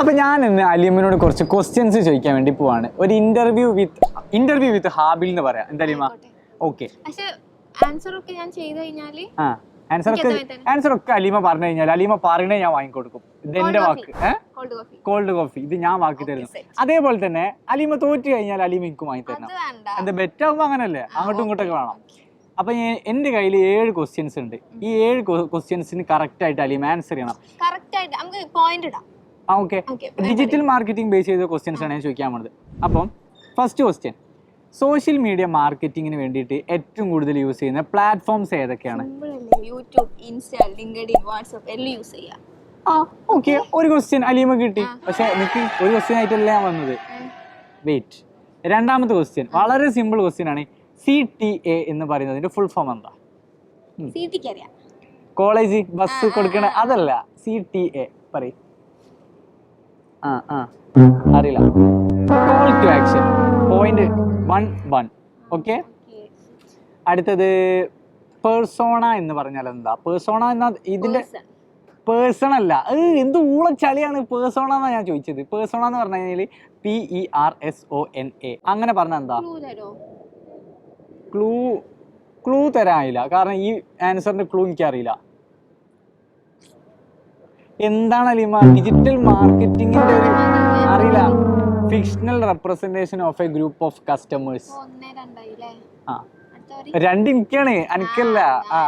അപ്പൊ ഞാൻ ഇന്ന് അലീമിനോട് കുറച്ച് ക്വസ്റ്റ്യൻസ് ചോദിക്കാൻ വേണ്ടി പോവാണ്. ഒരു ഇന്റർവ്യൂ വിത്ത് ഇന്റർവ്യൂ വിത്ത് ഹാബിൽ എന്ന് പറയാം. എന്താ അലീമ? ഓക്കെ പക്ഷെ ആൻസർ ഒക്കെ ഞാൻ ചെയ്തു ആ ആൻസർ ഒക്കെ ആൻസർ ഒക്കെ അലീമ പറഞ്ഞു കഴിഞ്ഞാൽ അലീമ പറയണേ ഞാൻ വാങ്ങിക്കൊടുക്കും. ഇത് എന്റെ വാക്ക്. കോൾഡ് കോഫി ഇത് ഞാൻ വാക്കി തരുന്നു. അതേപോലെ തന്നെ അലീമ തോറ്റു കഴിഞ്ഞാൽ അലീമ എനിക്ക് വാങ്ങി തരണം. എന്താ ബെറ്റ് ആവുമ്പോ അങ്ങനല്ലേ? അങ്ങോട്ടും ഇങ്ങോട്ടൊക്കെ വേണം. അപ്പൊ ഞാൻ- എന്റെ കയ്യിൽ ഏഴ് ക്വസ്റ്റ്യൻസ് ഉണ്ട്. ഈ ഏഴ് ക്വസ്റ്റ്യൻസിന് കറക്റ്റ് ആയിട്ട് അലീമ ആൻസർ ചെയ്യണം. കറക്റ്റ് ആയിട്ട് നമുക്ക് പോയിന്റ് ഇടാം. ആ ഓക്കെ ഡിജിറ്റൽ മാർക്കറ്റിംഗ് ബേസ് ചെയ്ത ക്വസ്റ്റ്യൻസ് ആണ് ഞാൻ ചോദിക്കാൻ പോണത്. അപ്പം ഫസ്റ്റ് ക്വസ്റ്റ്യൻ സോഷ്യൽ മീഡിയ മാർക്കറ്റിങ്ങിന് വേണ്ടിയിട്ട് ഏറ്റവും കൂടുതൽ യൂസ് ചെയ്യുന്ന പ്ലാറ്റ്ഫോംസ് ഏതൊക്കെയാണ്? യൂട്യൂബ് ഇൻസ്റ്റാ ലിങ്ക്ഡിൻ വാട്സ്ആപ്പ് എല്ലാം യൂസ് ചെയ്യാം. ആ ഓക്കെ ഒരു ക്വസ്റ്റ്യൻ അലീമ കിട്ടി. പക്ഷെ എനിക്ക് ഒരു ക്വസ്റ്റ്യൻ ആയിട്ടല്ല ഞാൻ വന്നത്. വെയിറ്റ് രണ്ടാമത്തെ ക്വസ്റ്റ്യൻ വളരെ സിമ്പിൾ ക്വസ്റ്റ്യൻ ആണ്. സി ടി എ എന്ന് പറയുന്നതിന്റെ ഫുൾ ഫോം എന്താ? കോളേജ് ബസ് കൊടുക്കണ അതല്ല. സി ടി എ പറയും. ആ ആ. അറിയില്ല. Call to action point one one okay അടുത്തത് പേഴ്സോണ എന്ന് പറഞ്ഞാൽ എന്താ? പേഴ്സോണ എന്ന ഇതിന്റെ പേഴ്സൺ അല്ല. എന്ത് ഊള ചളിയാണ് പേഴ്സോണ എന്നാ ഞാൻ ചോദിച്ചത്. പേഴ്സോണ എന്ന് പറഞ്ഞു കഴിഞ്ഞാൽ P E R S O N A അങ്ങനെ പറഞ്ഞ എന്താ? ക്ലൂ ക്ലൂ തരാനില്ല കാരണം ഈ ആൻസറിന്റെ ക്ലൂ എനിക്കറിയില്ല. എന്താണ് അലിമ? ഡിജിറ്റൽ മാർക്കറ്റിംഗിന്റെ ഒരു അറിയില്ല. Fictional representation of a group of customers ആ. രണ്ട് എനിക്കാണ് എനിക്കല്ല. ആ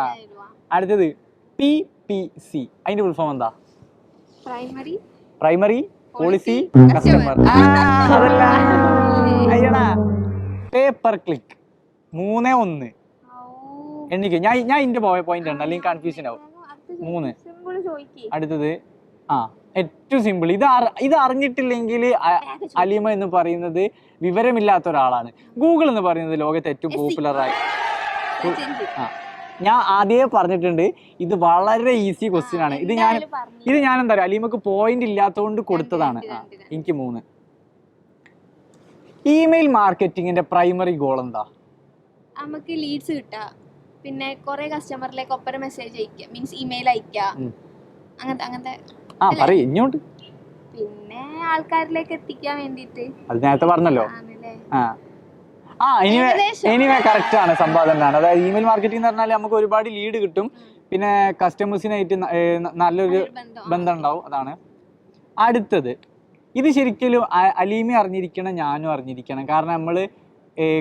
അടുത്തത് പി പി സി അതിന്റെ ഫുൾ ഫോം എന്താ? പ്രൈമറി പ്രൈമറി പോളിസി കസ്റ്റമർ അതല്ല. അയ്യടാ. പേപ്പർ ക്ലിക്ക് മൂന്നേ ഒന്ന്. എനിക്ക് ഞാൻ ഞാൻ ഇന്റെ പോയ പോയിന്റ് ഉണ്ട് അല്ലെങ്കിൽ കൺഫ്യൂഷൻ ആവും. മൂന്ന്. അടുത്തത് ആ ഏറ്റവും സിമ്പിൾ ഇത് ഇത് അറിഞ്ഞിട്ടില്ലെങ്കിൽ അലീമ എന്ന് പറയുന്നത് വിവരമില്ലാത്ത ഒരാളാണ്. ഗൂഗിൾ എന്ന് പറയുന്നത് ലോകത്ത് ഏറ്റവും പോപ്പുലറായി. ആ ഞാൻ ആദ്യമേ പറഞ്ഞിട്ടുണ്ട് ഇത് വളരെ ഈസി ക്വസ്റ്റ്യൻ ആണ്. ഇത് ഞാൻ ഇത് ഞാൻ എന്താ പറയുക അലീമക്ക് പോയിന്റ് ഇല്ലാത്തതുകൊണ്ട് കൊടുത്തതാണ്. എനിക്ക് മൂന്ന്. ഇമെയിൽ മാർക്കറ്റിംഗിന്റെ പ്രൈമറി ഗോൾ എന്താ? നമുക്ക് ലീഡ്സ് കിട്ടാം. പിന്നെ കുറെ കസ്റ്റമറിലേക്ക് ഒപ്പരം മെസ്സേജ് അയക്കുക മീൻസ് ഇമെയിൽ അയക്കുക. അങ്ങനത്തെ അങ്ങനത്തെ ആ പറയ് ഇങ്ങോട്ട് പിന്നെ ആൾക്കാരിലേക്ക് എത്തിക്കാൻ വേണ്ടിയിട്ട്. അത് നേരത്തെ പറഞ്ഞല്ലോ. ആ. ആ എനിവേ. എനിവേ കറക്റ്റ് ആണ് സംഭവം തന്നെയാണ് അതായത് ഇമെയിൽ മാർക്കറ്റിംഗ് എന്ന് പറഞ്ഞാൽ നമുക്ക് ഒരുപാട് ലീഡ് കിട്ടും. പിന്നെ കസ്റ്റമേഴ്സിനായിട്ട് നല്ലൊരു ബന്ധം. ഉണ്ടാവും അതാണ്. അടുത്തത്. ഇത് ശരിക്കും അലീമി അറിഞ്ഞിരിക്കണം ഞാനും അറിഞ്ഞിരിക്കണം. കാരണം നമ്മൾ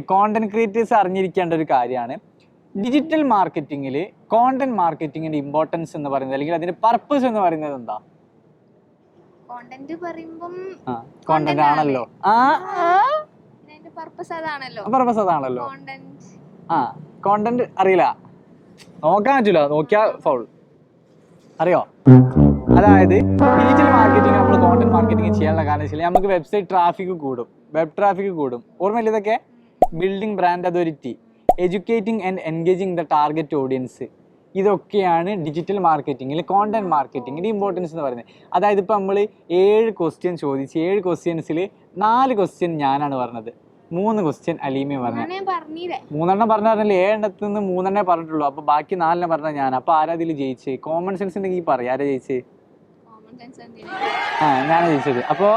കോണ്ടന്റ് ക്രിയേറ്റേഴ്സ് അറിഞ്ഞിരിക്കേണ്ട ഒരു കാര്യമാണ്. ഡിജിറ്റൽ മാർക്കറ്റിംഗിൽ കോണ്ടന്റ് മാർക്കറ്റിംഗിന്റെ ഇമ്പോർട്ടൻസ് എന്ന് പറയുന്നത് അല്ലെങ്കിൽ അതിന്റെ പർപ്പസ് എന്ന് പറയുന്നത് എന്താ? കോണ്ടന്റ് പറയുമ്പം ആ കോണ്ടന്റ് ആണല്ലോ. ആ പർപ്പസ് അതാണല്ലോ. പർപ്പസ് അതാണല്ലോ. കോണ്ടന്റ് ആ കോണ്ടന്റ് അറിയില്ല. നോക്കാൻ പറ്റില്ല നോക്കിയാ ഫൗൾ അറിയോ? അതായത് ഡിജിറ്റൽ മാർക്കറ്റിംഗ് നമ്മൾ കോണ്ടന്റ് മാർക്കറ്റിംഗ് ചെയ്യാനുള്ള കാരണം വെച്ചാൽ നമുക്ക് വെബ്സൈറ്റ് ട്രാഫിക് കൂടും. വെബ് ട്രാഫിക് കൂടും. ഓർമ്മയില്ല ഇതൊക്കെ? Building brand authority educating and engaging the target audience ഇതൊക്കെയാണ് ഡിജിറ്റൽ മാർക്കറ്റിംഗിൽ കോണ്ടന്റ് മാർക്കറ്റിങ്ങിന്റെ ഇമ്പോർട്ടൻസ് എന്ന് പറയുന്നത്. അതായത് ഇപ്പോൾ നമ്മൾ ഏഴ് ക്വസ്റ്റ്യൻ ചോദിച്ച് ഏഴ് ക്വസ്റ്റ്യൻസിൽ നാല് ക്വസ്റ്റ്യൻ ഞാനാണ് പറഞ്ഞത്. മൂന്ന് ക്വസ്റ്റ്യൻ അലീമി പറഞ്ഞു മൂന്നെണ്ണം പറഞ്ഞു പറഞ്ഞാൽ ഏഴെണ്ണത്തിൽ നിന്ന് മൂന്നെണ്ണേ പറഞ്ഞിട്ടുള്ളൂ. അപ്പോൾ ബാക്കി നാലെണ്ണം പറഞ്ഞ ഞാൻ. അപ്പോൾ ആരാ ഇതിൽ ജയിച്ചേ? കോമൺ സെൻസ് ഉണ്ടെങ്കിൽ പറയാം. ആരാ ജയിച്ചേ? ആ ഞാനാണ് ജയിച്ചത്. അപ്പോ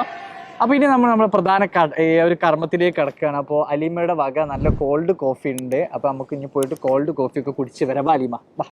അപ്പൊ ഇനി നമ്മൾ നമ്മുടെ പ്രധാന ഒരു കർമ്മത്തിലേക്ക് കിടക്കുകയാണ്. അപ്പോൾ അലീമയുടെ വക നല്ല കോൾഡ് കോഫി ഉണ്ട്. അപ്പോൾ നമുക്ക് ഇനി പോയിട്ട് കോൾഡ് കോഫി ഒക്കെ കുടിച്ച് വരാം. അലീമ